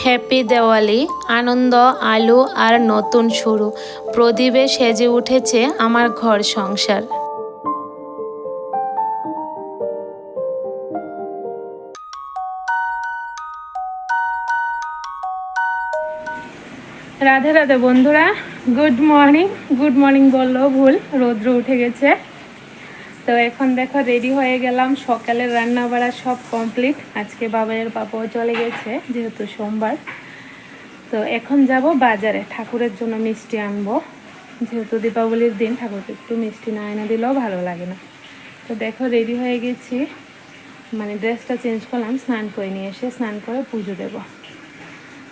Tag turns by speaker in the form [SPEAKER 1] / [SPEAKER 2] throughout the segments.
[SPEAKER 1] Happy Diwali, আনন্দ, আলো আর নতুন শুরু। প্রদীপে সেজে উঠেছে আমার ঘর সংসার। রাধে রাধে বন্ধুরা গুড মর্নিং গুড মর্নিং বললেও ভুল, রৌদ্র উঠে গেছে। তো এখন দেখো রেডি হয়ে গেলাম। সকালের রান্না বাড়া সব কমপ্লিট আজকে বাবাইয়ের পাপাও চলে গেছে, যেহেতু সোমবার। তো এখন যাব বাজারে। ঠাকুরের জন্য মিষ্টি আনব। যেহেতু দীপাবলির দিন, ঠাকুরকে একটু মিষ্টি না এনে দিলেও ভালো লাগে না। তো দেখো রেডি হয়ে গেছি। মানে ড্রেসটা চেঞ্জ করলাম, স্নান করে নিয়ে এসে স্নান করে পুজো দেবো।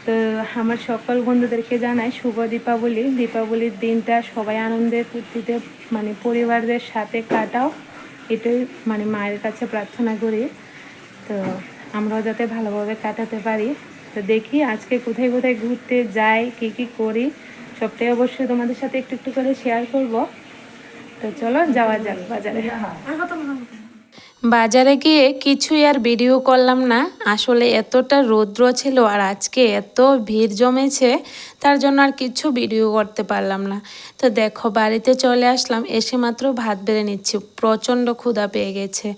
[SPEAKER 1] তো আমার সকল বন্ধুদেরকে জানাই শুভ দীপাবলি। দীপাবলির দিনটা সবাই আনন্দের ফুর্তিতে মানে পরিবারদের সাথে কাটাও। এটাই মানে মায়ের কাছে প্রার্থনা করি। তো আমরাও যাতে ভালোভাবে কাটাতে পারি। তো দেখি আজকে কোথায় কোথায় ঘুরতে যাই কি কি করি সবটাই অবশ্যই তোমাদের সাথে একটু একটু করে শেয়ার করব। তো চলো যাওয়া যাক বাজারে। বাজারে গিয়ে কিছুই আর ভিডিও করলাম না। আসলে এতটা রৌদ্র ছিল আর আজকে এত ভিড় জমেছে, তার জন্য আর কিছু ভিডিও করতে পারলাম না। তো দেখো, বাড়িতে চলে আসলাম, এসে মাত্র ভাত বেড়ে নিচ্ছি, প্রচণ্ড ক্ষুধা পেয়ে গেছে।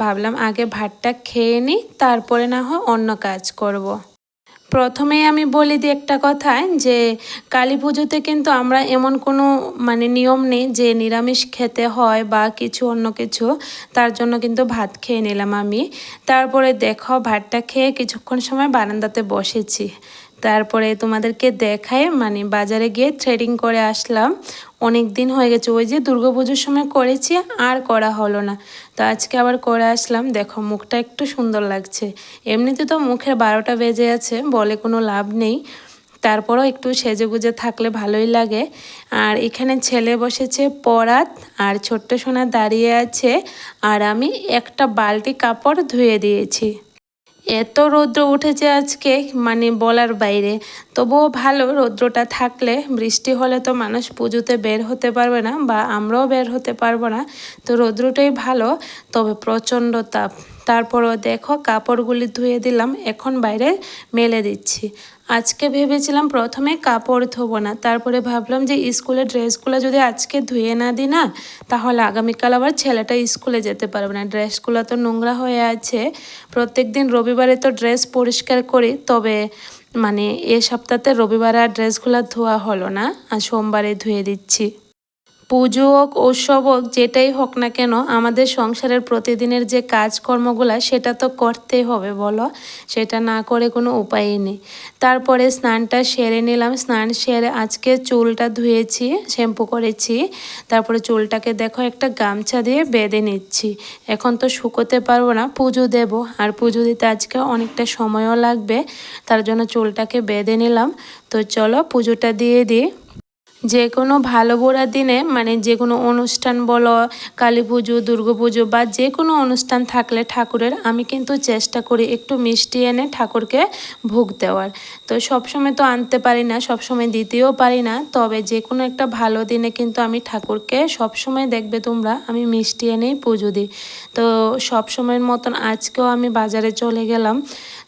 [SPEAKER 1] ভাবলাম আগে ভাতটা খেয়ে নিই, তারপরে না হয় অন্য কাজ করব। প্রথমেই আমি বলি দিই একটা কথা, যে কালী পুজোতে কিন্তু আমরা এমন কোনো মানে নিয়ম নেই যে নিরামিষ খেতে হয় বা কিছু অন্য কিছু, তার জন্য কিন্তু ভাত খেয়ে নিলাম আমি। তারপরে দেখো ভাতটা খেয়ে কিছুক্ষণ সময় বারান্দাতে বসেছি। তারপরে তোমাদেরকে দেখায় মানে বাজারে গিয়ে থ্রেডিং করে আসলাম। অনেক দিন হয়ে গেছে, ওই যে দুর্গাপুজোর সময় করেছি, আর করা হলো না। তো আজকে আবার করে আসলাম, দেখো মুখটা একটু সুন্দর লাগছে। এমনিতে তো মুখের বারোটা বেজে আছে, বলে কোনো লাভ নেই। তারপরও একটু সেজে গুজে থাকলে ভালোই লাগে। আর এখানে ছেলে বসেছে পরাত, আর ছোট্ট সোনা দাঁড়িয়ে আছে, আর আমি একটা বালতি কাপড় ধুয়ে দিয়েছি। এত রৌদ্র উঠেছে আজকে মানে বলার বাইরে। তবুও ভালো রৌদ্রটা থাকলে বৃষ্টি হলে তো মানুষ পুজোতে বের হতে পারবে না বা আমরাও বের হতে পারব না। তো রৌদ্রটাই ভালো, তবে প্রচণ্ড তাপ। তারপরও দেখো কাপড়গুলি ধুয়ে দিলাম, এখন বাইরে মেলে দিচ্ছি। আজকে ভেবেছিলাম প্রথমে কাপড় ধোবো না, তারপরে ভাবলাম যে স্কুলের ড্রেসগুলো যদি আজকে ধুয়ে না দিই না, তাহলে আগামীকাল আবার ছেলেটা স্কুলে যেতে পারবে না। ড্রেসগুলো তো নোংরা হয়ে আছে প্রত্যেক দিন রবিবারে তো ড্রেস পরিষ্কার করি, তবে মানে এ সপ্তাহে রবিবারে আর ড্রেসগুলো ধোয়া হলো না, আর সোমবারে ধুয়ে দিচ্ছি। পুজো হোক উৎসব হোক যেটাই হোক না কেন, আমাদের সংসারের প্রতিদিনের যে কাজকর্মগুলো, সেটা তো করতেই হবে, বলো? সেটা না করে কোনো উপায়ই নেই। তারপরে স্নানটা সেরে নিলাম, স্নান সেরে আজকে চুলটা ধুয়েছি, শ্যাম্পু করেছি। তারপরে চুলটাকে দেখো একটা গামছা দিয়ে বেঁধে নিচ্ছি। এখন তো শুকোতে পারব না, পুজো দেব। আর পুজো দিতে আজকে অনেকটা সময়ও লাগবে, তার জন্য চুলটাকে বেঁধে নিলাম। তো চলো পুজোটা দিয়ে দিই। যে কোনো ভালো বোড়ার দিনে মানে যে কোনো অনুষ্ঠান বলো, কালী পুজো, দুর্গা পুজো বা যে কোনো অনুষ্ঠান থাকলে ঠাকুরের, আমি কিন্তু চেষ্টা করি একটু মিষ্টি এনে ঠাকুরকে ভোগ দেওয়ার। তো সবসময় তো আনতে পারি না, সবসময় দিতেও পারি না, তবে যে কোনো একটা ভালো দিনে কিন্তু আমি ঠাকুরকে সবসময় দেখবে তোমরা, আমি মিষ্টি এনেই পুজো দিই। তো সবসময়ের মতন আজকেও আমি বাজারে চলে গেলাম।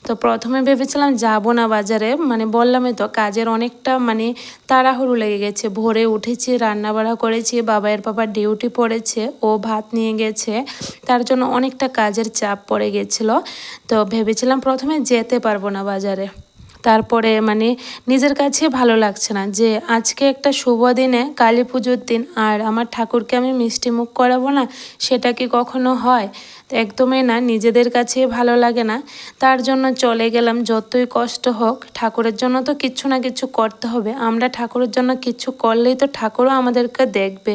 [SPEAKER 1] তো প্রথমে ভেবেছিলাম যাব না বাজারে। মানে বললামই তো কাজের অনেকটা মানে তাড়াহুড়ো লেগে গেছে। ভোরে উঠেছি, রান্নাবাড়া করেছি বাবাইয়ের বাবা ডিউটি পড়েছে, ও ভাত নিয়ে গেছে। তার জন্য অনেকটা কাজের চাপ পড়ে গেছিল। তো ভেবেছিলাম প্রথমে যেতে পারব না বাজারে। তারপরে মানে নিজের কাছে ভালো লাগছে না যে আজকে একটা শুভ দিনে, কালী পুজোর দিন, আর আমার ঠাকুরকে আমি মিষ্টি মুখ করাবো না, সেটা কি কখনো হয়? একদমই না, নিজেদের কাছে ভালো লাগে না। তার জন্য চলে গেলাম, যতই কষ্ট হোক। ঠাকুরের জন্য তো কিছু না কিছু করতে হবে। আমরা ঠাকুরের জন্য কিছু করলেই তো ঠাকুরও আমাদেরকে দেখবে।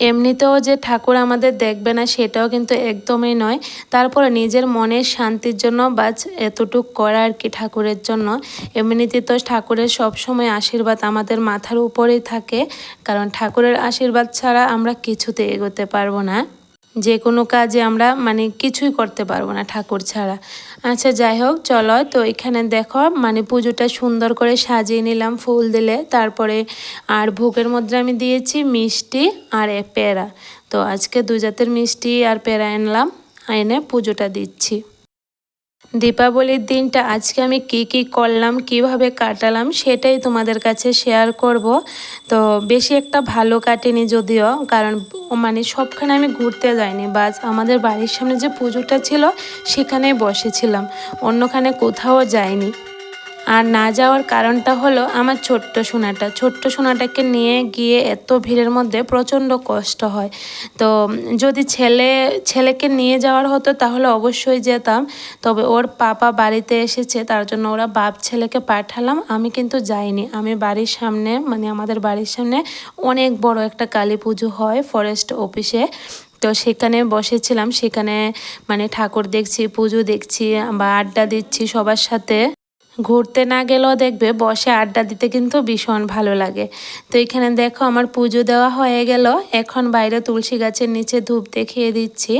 [SPEAKER 1] এমনিতেও যে ঠাকুর আমাদের দেখবে না, সেটাও কিন্তু একদমই নয়। তারপরে নিজের মনের শান্তির জন্য বাজ এতটুক করা আর কি ঠাকুরের জন্য। এমনিতে তো ঠাকুরের সবসময় আশীর্বাদ আমাদের মাথার উপরেই থাকে। কারণ ঠাকুরের আশীর্বাদ ছাড়া আমরা কিছুতে এগোতে পারব না। যে কোনো কাজে আমরা মানে কিছুই করতে পারব না ঠাকুর ছাড়া। আচ্ছা যাই হোক, চলো, তো এখানে দেখো মানে পুজোটা সুন্দর করে সাজিয়ে নিলাম, ফুল দিলে। তারপরে আর ভোগের মধ্যে আমি দিয়েছি মিষ্টি আর প্যারা। তো আজকে দু জাতের মিষ্টি আর পেয়ারা আনলাম এনে পুজোটা দিচ্ছি। দীপাবলির দিনটা আজকে আমি কি কি করলাম, কীভাবে কাটালাম সেটাই তোমাদের কাছে শেয়ার করব। তো বেশি একটা ভালো কাটেনি যদিও, কারণ মানে সবখানে আমি ঘুরতে যাইনি, বাস আমাদের বাড়ির সামনে যে পুজোটা ছিল সেখানেই বসেছিলাম, অন্যখানে কোথাও যাইনি। আর না যাওয়ার কারণটা হলো আমার ছোট্ট সোনাটা। ছোট্ট সোনাটাকে নিয়ে গিয়ে এত ভিড়ের মধ্যে প্রচণ্ড কষ্ট হয়। তো যদি ছেলে, ছেলেকে নিয়ে যাওয়ার হতো তাহলে অবশ্যই যেতাম। তবে ওর পাপা বাড়িতে এসেছে, তার জন্য ওরা বাপ ছেলেকে পাঠালাম। আমি কিন্তু যাইনি। আমি বাড়ির সামনে মানে আমাদের বাড়ির সামনে অনেক বড় একটা কালী পুজো হয় ফরেস্ট অফিসে তো সেখানে বসেছিলাম। সেখানে মানে ঠাকুর দেখছি, পুজো দেখছি, বা আড্ডা দিচ্ছি সবার সাথে। ঘুরতে না গেলেও দেখবে বসে আড্ডা দিতে কিন্তু ভীষণ ভালো লাগে। তো এখানে দেখো আমার পুজো দেওয়া হয়ে গেল। এখন বাইরে তুলসী গাছের নিচে ধূপ দেখিয়ে দিচ্ছি।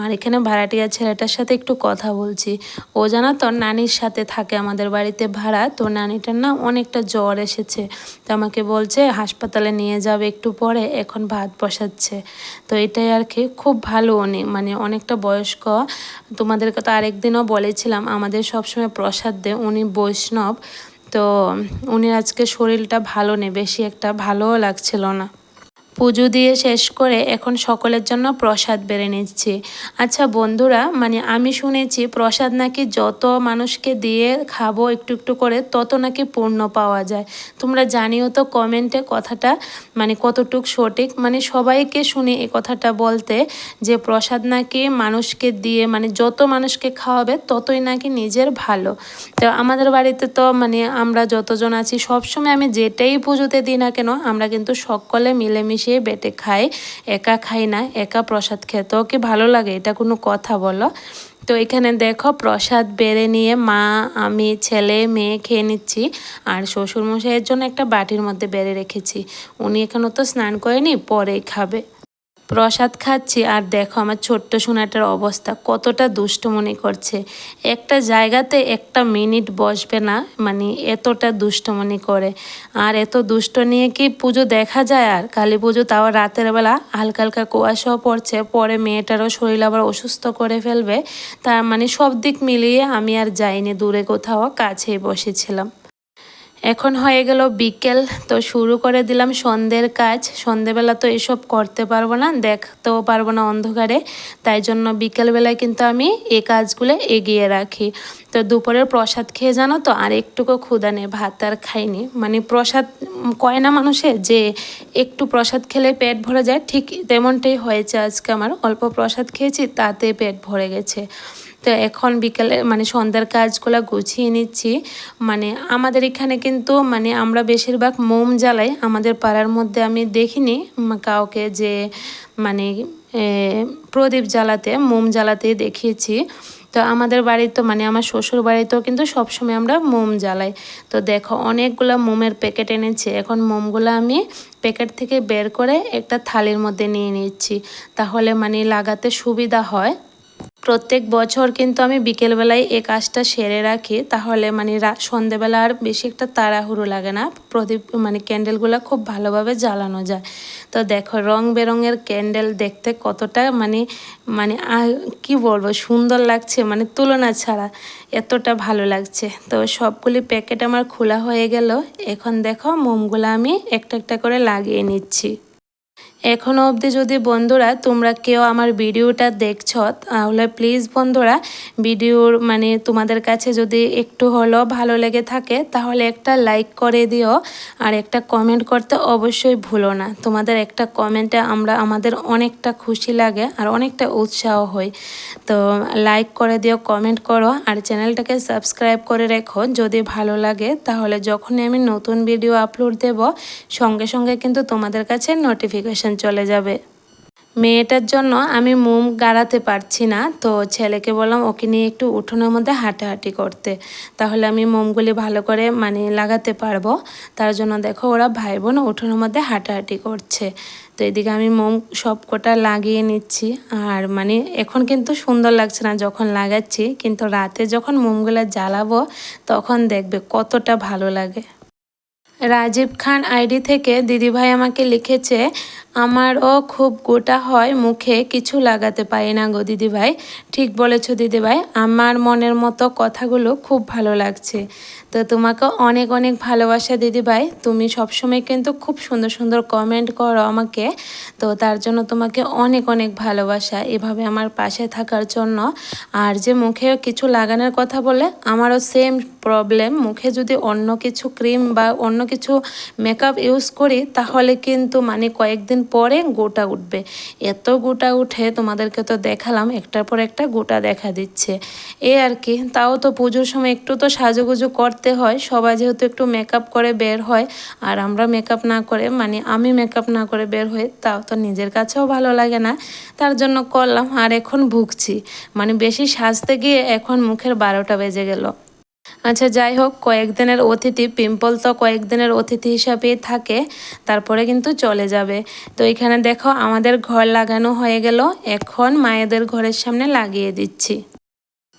[SPEAKER 1] আর এখানে ভাড়াটিয়া ছেলেটার সাথে একটু কথা বলছি। ও জানো তো নানির সাথে থাকে আমাদের বাড়িতে ভাড়া। তো নানিটার না অনেকটা জ্বর এসেছে। তো আমাকে বলছে, হাসপাতালে নিয়ে যাবে একটু পরে, এখন ভাত বসাচ্ছে। তো এটাই আর কি, খুব ভালো উনি মানে অনেকটা বয়স্ক। তোমাদেরকে তো আরেকদিনও বলেছিলাম, আমাদের সবসময় প্রসাদ দেয়, উনি বৈষ্ণব তো উনি আজকে শরীরটা ভালো নেই বেশি একটা ভালোও লাগছিল না। পুজো দিয়ে শেষ করে এখন সকলের জন্য প্রসাদ বেড়ে নিচ্ছি। আচ্ছা বন্ধুরা মানে আমি শুনেছি প্রসাদ নাকি যত মানুষকে দিয়ে খাব একটু একটু করে, তত নাকি পূর্ণ পাওয়া যায়। তোমরা জানিও তো কমেন্টে কথাটা মানে কতটুক সঠিক। মানে সবাইকে শুনি এই কথাটা বলতে যে প্রসাদ নাকি মানুষকে দিয়ে মানে যত মানুষকে খাওয়াবে ততই নাকি নিজের ভালো। তো আমাদের বাড়িতে তো মানে আমরা যতজন আছি, সবসময় আমি যেটাই পুজোতে দিই না কেন, আমরা কিন্তু সকলে মিলেমিশে মিশিয়ে বেটে খায় একা খাই না, একা প্রসাদ খেতেও ওকে ভালো লাগে? এটা কোনো কথা বলো। তো এখানে দেখো প্রসাদ বেড়ে নিয়ে মা, আমি, ছেলে, মেয়ে খেয়ে নিচ্ছি। আর শ্বশুরমশাইয়ের জন্য একটা বাটির মধ্যে বেড়ে রেখেছি। উনি এখনও তো স্নান করেনি, পরেই খাবে। প্রসাদ খাচ্ছি আর দেখো আমার ছোট্ট সোনাটার অবস্থা কতটা দুষ্টমনি করছে। একটা জায়গাতে একটা মিনিট বসবে না মানে এতটা দুষ্টমনি করে। আর এত দুষ্ট নিয়ে কি পুজো দেখা যায় আর? কালী পুজো তাও রাতের বেলা হালকা হালকা কুয়াশাও পড়ছে, পরে মেয়েটারও শরীর আবার অসুস্থ করে ফেলবে। তার মানে সব দিক মিলিয়ে আমি আর যাইনি, দূরে কোথাও কাছেই বসেছিলাম। এখন হয়ে গেল বিকেল, তো শুরু করে দিলাম সন্ধ্যের কাজ। সন্ধেবেলা তো এসব করতে পারব না, দেখতেও পারব না অন্ধকারে। তাই জন্য বিকেলবেলায় কিন্তু আমি এই কাজগুলো এগিয়ে রাখি। তো দুপুরের প্রসাদ খেয়ে জানো তো, আর একটুকু ক্ষুদা নেই, ভাত আর খাইনি। মানে প্রসাদ কয় না মানুষের যে একটু প্রসাদ খেলে পেট ভরে যায়, ঠিক তেমনটাই হয়েছে আজকে আমার। অল্প প্রসাদ খেয়েছি, তাতে পেট ভরে গেছে। তো এখন বিকেলে মানে সন্ধ্যার কাজগুলো গুছিয়ে নিচ্ছি। মানে আমাদের এখানে কিন্তু মানে আমরা বেশিরভাগ মোম জ্বালাই। আমাদের পাড়ার মধ্যে আমি দেখিনি কাউকে যে মানে প্রদীপ জ্বালাতে, মোম জ্বালাতে দেখিয়েছি। তো আমাদের বাড়িতে মানে আমার শ্বশুর বাড়িতেও কিন্তু সবসময় আমরা মোম জ্বালাই। তো দেখো, অনেকগুলো মোমের প্যাকেট এনেছে। এখন মোমগুলো আমি প্যাকেট থেকে বের করে একটা থালির মধ্যে নিয়ে নিচ্ছি। তাহলে মানে লাগাতে সুবিধা হয়। প্রত্যেক বছর কিন্তু আমি বিকেলবেলায় এই কাজটা সেরে রাখি। তাহলে মানে সন্ধেবেলা আর বেশি একটা তাড়াহুড়ো লাগে না। প্রদীপ মানে ক্যান্ডেলগুলো খুব ভালোভাবে জ্বালানো যায়। তো দেখো, রং বেরঙের ক্যান্ডেল দেখতে কতটা মানে মানে কি বলব, সুন্দর লাগছে। মানে তুলনা ছাড়া এতটা ভালো লাগছে। তো সবগুলি প্যাকেট আমার খোলা হয়ে গেল। এখন দেখো মোমগুলো আমি একটা একটা করে লাগিয়ে নিচ্ছি। এখনও অবধি যদি বন্ধুরা তোমরা কেউ আমার ভিডিওটা দেখছ, তাহলে প্লিজ বন্ধুরা ভিডিওর মানে তোমাদের কাছে যদি একটু হলেও ভালো লেগে থাকে, তাহলে একটা লাইক করে দিও আর একটা কমেন্ট করতে অবশ্যই ভুলো না। তোমাদের একটা কমেন্টে আমরা, আমাদের অনেকটা খুশি লাগে আর অনেকটা উৎসাহ হই। তো লাইক করে দিও কমেন্ট করো আর চ্যানেলটাকে সাবস্ক্রাইব করে রেখো যদি ভালো লাগে, তাহলে যখনই আমি নতুন ভিডিও আপলোড দেব, সঙ্গে সঙ্গে কিন্তু তোমাদের কাছে নোটিফিকেশান চলে যাবে। মেয়েটার জন্য আমি মোম গাড়াতে পারছি না, তো ছেলেকে বললাম, ওকে নিয়ে একটু উঠোনের মধ্যে হাঁটাহাঁটি করতে। তাহলে আমি মোমগুলি ভালো করে মানে লাগাতে পারব। তার জন্য দেখো, ওরা ভাই বোন উঠোনের মধ্যে হাঁটাহাঁটি করছে। তো এদিকে আমি মোম সব কটা লাগিয়ে নিচ্ছি। আর মানে এখন কিন্তু সুন্দর লাগছে না যখন লাগাচ্ছি, কিন্তু রাতে যখন মোমগুলো জ্বালাবো, তখন দেখবে কতটা ভালো লাগে। রাজীব খান আইডি থেকে দিদিভাই আমাকে লিখেছে, আমারও খুব গোটা হয়, মুখে কিছু লাগাতে পারি না গো দিদিভাই। ঠিক বলেছ দিদিভাই, আমার মনের মতো কথাগুলো খুব ভালো লাগছে। তো তোমাকে অনেক অনেক ভালোবাসা দিদিভাই। তুমি সবসময় কিন্তু খুব সুন্দর সুন্দর কমেন্ট করো আমাকে। তো তার জন্য তোমাকে অনেক অনেক ভালোবাসা এভাবে আমার পাশে থাকার জন্য। আর যে মুখে কিছু লাগানোর কথা বলে আমারও সেম প্রবলেম মুখে যদি অন্য কিছু ক্রিম বা অন্য কিছু মেকআপ ইউজ করি, তাহলে কিন্তু মানে কয়েকদিন পরে গোটা উঠবে। এত গোটা উঠে তোমাদেরকে তো দেখালাম, একটার পর একটা গোটা দেখা দিচ্ছে। এ আর কি, তাও তো পুজোর সময় একটু তো সাজুগুজু করতে হয়, সবাই যেহেতু একটু মেকআপ করে বের হয়, আর আমরা মেকআপ না করে মানে আমি মেকআপ না করে বের হই, তাও তো নিজের কাছেও ভালো লাগে না। তার জন্য করলাম, আর এখন ভুগছি। মানে বেশি সাজতে গিয়ে এখন মুখের বারোটা বেজে গেল। আচ্ছা যাই হোক, কয়েকদিনের অতিথি, পিম্পল তো কয়েকদিনের অতিথি হিসাবেই থাকে, তারপরে কিন্তু চলে যাবে। তো এখানে দেখো, আমাদের ঘর লাগানো হয়ে গেল, এখন মায়েদের ঘরের সামনে লাগিয়ে দিচ্ছি।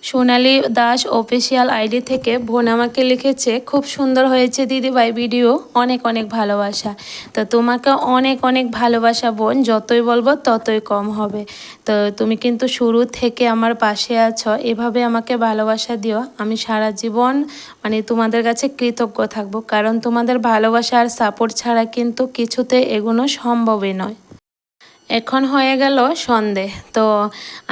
[SPEAKER 1] সোনালি দাস অফিসিয়াল আইডি থেকে বোন আমাকে লিখেছে, খুব সুন্দর হয়েছে দিদিভাই ভিডিও অনেক অনেক ভালোবাসা। তো তোমাকে অনেক অনেক ভালোবাসা বোন, যতই বলব ততই কম হবে। তো তুমি কিন্তু শুরু থেকে আমার পাশে আছো, এভাবে আমাকে ভালোবাসা দিও। আমি সারা জীবন মানে তোমাদের কাছে কৃতজ্ঞ থাকব, কারণ তোমাদের ভালোবাসা আর সাপোর্ট ছাড়া কিন্তু কিছুতে এগোনো সম্ভবই নয়। এখন হয়ে গেল সন্ধে। তো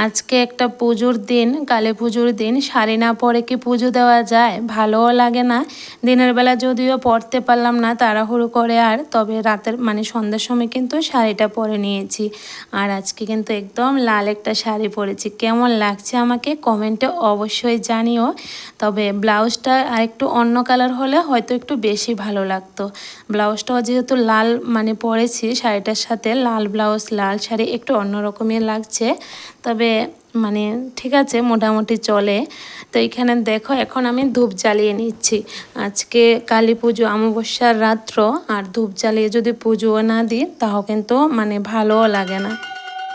[SPEAKER 1] আজকে একটা পুজোর দিন, কালী পুজোর দিন। শাড়ি না পরে কি পুজো দেওয়া যায়? ভালোও লাগে না। দিনের বেলা যদিও পরতে পারলাম না তাড়াহুড়ো করে আর, তবে রাতের মানে সন্ধ্যের সময় কিন্তু শাড়িটা পরে নিয়েছি। আর আজকে কিন্তু একদম লাল একটা শাড়ি পরেছি। কেমন লাগছে আমাকে কমেন্টে অবশ্যই জানিও। তবে ব্লাউজটা আর একটু অন্য কালার হলে হয়তো একটু বেশি ভালো লাগতো। ব্লাউজটাও যেহেতু লাল মানে পরেছি, শাড়িটার সাথে লাল ব্লাউজ লাল শাড়ি একটু অন্যরকমের লাগছে। তবে মানে ঠিক আছে, মোটামুটি চলে। তো এখানে দেখো, এখন আমি ধূপ জ্বালিয়ে নিচ্ছি। আজকে কালী পুজো, অমাবস্যার রাত্র। আর ধূপ জ্বালিয়ে যদি পুজোও না দিই, তাও কিন্তু মানে ভালোও লাগে না।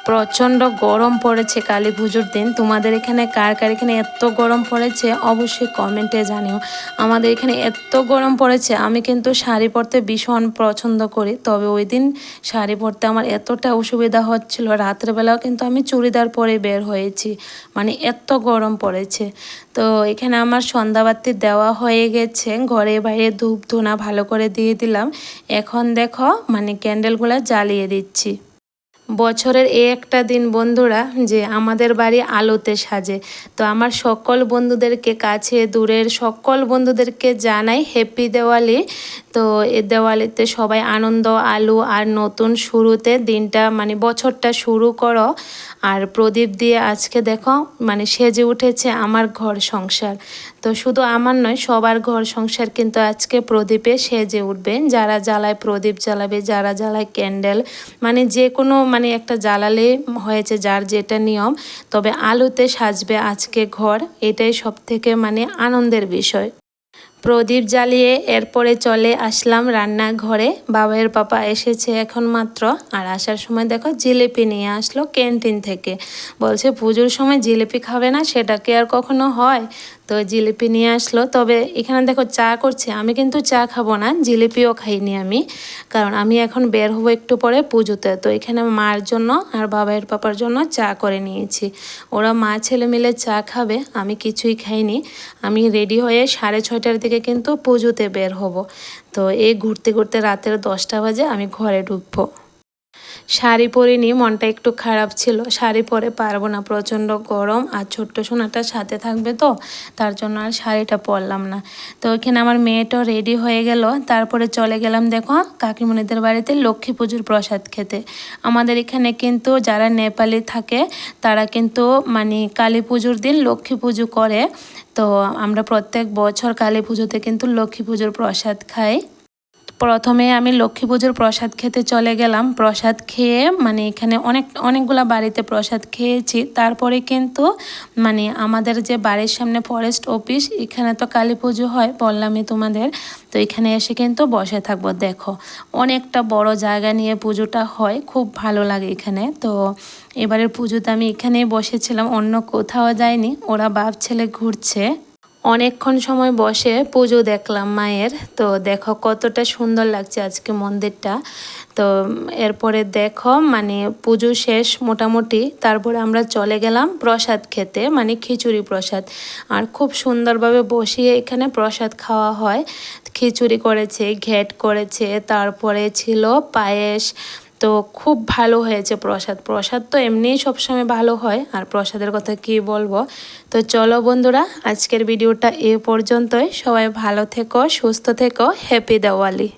[SPEAKER 1] প্রচণ্ড গরম পড়েছে কালী পুজোর দিন। তোমাদের এখানে কার কার এখানে এত গরম পড়েছে অবশ্যই কমেন্টে জানিও। আমাদের এখানে এত গরম পড়েছে, আমি কিন্তু শাড়ি পরতে ভীষণ পছন্দ করি। তবে ওই দিন শাড়ি পরতে আমার এতটা অসুবিধা হচ্ছিল রাত্রেবেলাও কিন্তু আমি চুড়িদার পরে বের হয়েছি। মানে এত গরম পড়েছে। তো এখানে আমার সন্ধ্যাবাতি দেওয়া হয়ে গেছে, ঘরে বাইরে ধূপ ধুনা ভালো করে দিয়ে দিলাম। এখন দেখো মানে ক্যান্ডেলগুলো জ্বালিয়ে দিচ্ছি। বছরের এ একটা দিন, বন্ধুরা, যে আমাদের বাড়ি আলোতে সাজে। তো আমার সকল বন্ধুদেরকে কাছে, দূরের সকল বন্ধুদেরকে জানাই হ্যাপি দেওয়ালি তো এ দেওয়ালিতে সবাই আনন্দ, আলু আর নতুন শুরুতে দিনটা মানে বছরটা শুরু করো। আর প্রদীপ দিয়ে আজকে দেখো মানে সেজে উঠেছে আমার ঘর সংসার। তো শুধু আমার নয়, সবার ঘর সংসার কিন্তু আজকে প্রদীপে সেজে উঠবে। যারা জ্বালায় প্রদীপ জ্বালাবে, যারা জ্বালায় ক্যান্ডেল মানে যে কোনো মানে একটা জ্বালালে হয়েছে যার যেটা নিয়ম, তবে আলোতে সাজবে আজকে ঘর, এটাই সব থেকে মানে আনন্দের বিষয়। প্রদীপ জ্বালিয়ে এরপরে চলে আসলাম রান্নাঘরে। বাবার পাপা এসেছে এখন মাত্র, আর আসার সময় দেখো জিলিপি নিয়ে আসলো ক্যান্টিন থেকে। বলছে, পুজোর সময় জিলিপি খাবে না, সেটা কি আর কখনো হয়? তো জিলিপি নিয়ে আসলো। তবে এখানে দেখো চা করছে, আমি কিন্তু চা খাব না, জিলিপিও খাইনি আমি, কারণ আমি এখন বের হব একটু পরে পুজোতে। তো এখানে মার জন্য আর বাবার পাপার জন্য চা করে নিয়েছি। ওরা মা ছেলে মিলে চা খাবে, আমি কিছুই খাইনি। আমি রেডি হয়ে সাড়ে ছয়টার দিকে কিন্তু পুজোতে বের হব। তো এই ঘুরতে ঘুরতে রাতের দশটা বাজে আমি ঘরে ঢুকবো। শাড়ি পরিনি মনটা একটু খারাপ ছিল। শাড়ি পরে পারব না, প্রচণ্ড গরম আর ছোট্ট সোনাটা সাথে থাকবে তো, তার জন্য আর শাড়িটা পরলাম না। তো ওইখানে আমার মেয়েটাও রেডি হয়ে গেল, তারপরে চলে গেলাম দেখো কাকিমণিদের বাড়িতে লক্ষ্মী পুজোর প্রসাদ খেতে। আমাদের এখানে কিন্তু যারা নেপালি থাকে, তারা কিন্তু মানে কালী পুজোর দিন লক্ষ্মী পুজো করে। তো আমরা প্রত্যেক বছর কালী পুজোতে কিন্তু লক্ষ্মী পুজোর প্রসাদ খাই। প্রথমে আমি লক্ষ্মী পুজোর প্রসাদ খেতে চলে গেলাম। প্রসাদ খেয়ে মানে এখানে অনেক, অনেকগুলো বাড়িতে প্রসাদ খেয়েছি। তারপরে কিন্তু মানে আমাদের যে বাড়ির সামনে ফরেস্ট অফিস এখানে তো কালী পুজো হয় বললামই তোমাদের। তো এখানে এসে কিন্তু বসে থাকব, দেখো। অনেকটা বড় জায়গা নিয়ে পুজোটা হয়, খুব ভালো লাগে এখানে। তো এবারের পুজোতে আমি এখানেই বসেছিলাম, অন্য কোথাও যাইনি। ওরা বাপ ছেলে ঘুরছে। অনেকক্ষণ সময় বসে পুজো দেখলাম মায়ের। তো দেখো কতটা সুন্দর লাগছে আজকে মন্দিরটা। তো এরপরে দেখো মানে পুজো শেষ মোটামুটি, তারপরে আমরা চলে গেলাম প্রসাদ খেতে মানে খিচুড়ি প্রসাদ। আর খুব সুন্দরভাবে বসিয়ে এখানে প্রসাদ খাওয়া হয়। খিচুড়ি করেছে ঘেট করেছে, তারপরে ছিল পায়েস তো খুব ভালো হয়েছে প্রসাদ। প্রসাদ তো এমনিই সবসময় ভালো হয়, আর প্রসাদের কথা কি বলব? তো চলো বন্ধুরা, আজকের ভিডিওটা এ পর্যন্তই। সবাই ভালো থেকো, সুস্থ থেকো হ্যাপি দেওয়ালি